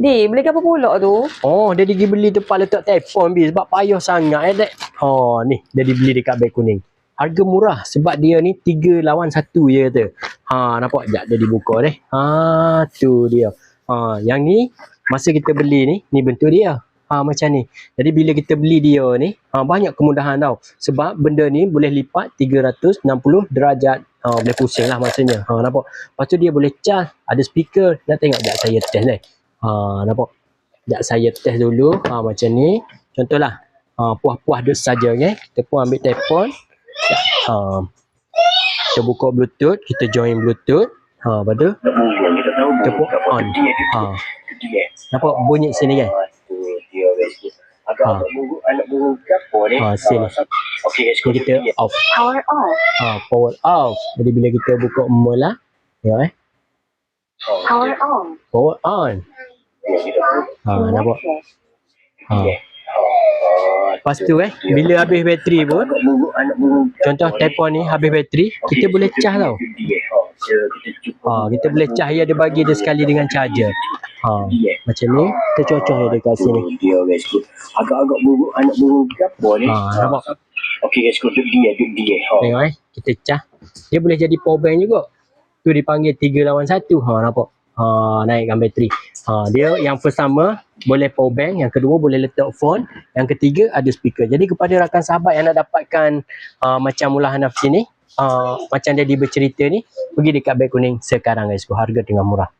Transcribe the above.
Di, beli apa pula tu? Oh, dia pergi beli tempat letak telefon bi sebab payah sangat eh dek. Oh, ni dia dibeli dekat beg kuning. Harga murah sebab dia ni 3 lawan 1 je kata. Ha, nampak jap dia dibuka deh. Ha, tu dia. Ha, yang ni masa kita beli ni, ni bentuk dia. Ha, macam ni. Jadi bila kita beli dia ni, ha, banyak kemudahan tau. Sebab benda ni boleh lipat 360 derajat. Ha, boleh pusing lah maksudnya. Ha, nampak? Lepas tu dia boleh charge, ada speaker. Nak tengok jap saya test ni. Ha, nampak? Sekejap saya test dulu. Ha, macam ni. Contohlah. Ha, puas-puas duduk saja. Okay? Kita pun ambil telefon. Ha, kita buka bluetooth. Kita join bluetooth. Ha, lepas tu. Kita pun on. Ha, nampak bunyi sini kan? Ni? Ha, sini. Ni kita off. Power off. Ha, power off. Jadi bila kita buka mula. Ya eh. Power on. Power on. Ha, nampak? Ha. Lepas tu eh. Bila habis bateri pun. Contoh telefon ni habis bateri. Kita boleh cas tau. Ha, kita boleh cahaya dia bagi dia sekali dengan charger. Ha, macam ni kita cocok dia dekat sini. Agak-agak buruk anak buruk ke apa ni? Ha, nampak? Okey guys, duduk dia, duduk dia. Ha. Tengok eh, kita cas. Dia boleh jadi power bank juga. Tu dipanggil 3 lawan 1. Ha, nampak? Ha, naikkan bateri. Ha, dia yang pertama boleh power bank, yang kedua boleh letak phone, yang ketiga ada speaker. Jadi kepada rakan sahabat yang nak dapatkan uh, macam Mullah Hanaf sini, uh, macam dia di bercerita ni, pergi dekat beg kuning sekarang guys. Harga tengah murah.